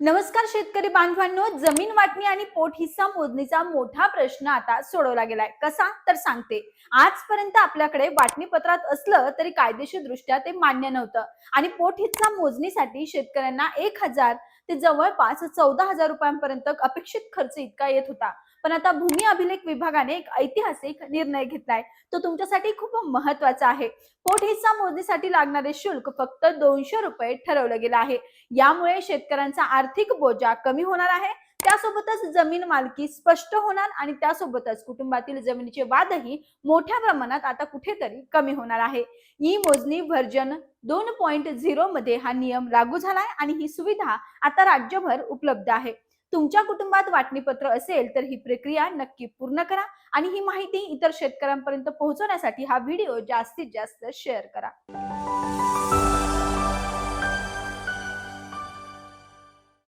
नमस्कार शेतकरी बांधवांनो जमीन वाटणी आणि पोट हिस्सा मोजणीचा मोठा प्रश्न आता सोडवला गेलाय. कसा? तर सांगते. आजपर्यंत आपल्याकडे वाटणी पत्रात असलं तरी कायदेशीर दृष्ट्या ते मान्य नव्हतं. आणि पोट हिस्सा मोजणीसाठी शेतकऱ्यांना एक हजार ते जवळपास चौदा हजार रुपयांपर्यंत अपेक्षित खर्च इतका येत होता. पण आता भूमी अभिलेख विभागाने एक ऐतिहासिक निर्णय घेतलाय. तो तुमच्यासाठी खूप महत्त्वाचा आहे. पोट हिस्सा मोजणीसाठी लागणारे शुल्क फक्त दोनशे रुपये ठरवलं गेलं आहे. यामुळे शेतकऱ्यांचा आर्थिक बोजा कमी होणार आहे. त्यासोबतच जमीन मालकी स्पष्ट होणार आणि त्यासोबतच कुटुंबातील जमिनीचे वादही मोठ्या प्रमाणात आता कुठेतरी कमी होणार आहे. ई मोजणी व्हर्जन दोन पॉईंट झिरो मध्ये हा नियम लागू झालाय आणि ही सुविधा आता राज्यभर उपलब्ध आहे. तुमच्या कुटुंबात वाटणीपत्र असेल तर ही प्रक्रिया नक्की पूर्ण करा आणि ही माहिती इतर शेतकऱ्यांपर्यंत पोहोचवण्यासाठी हा व्हिडिओ जास्तीत जास्त शेअर करा.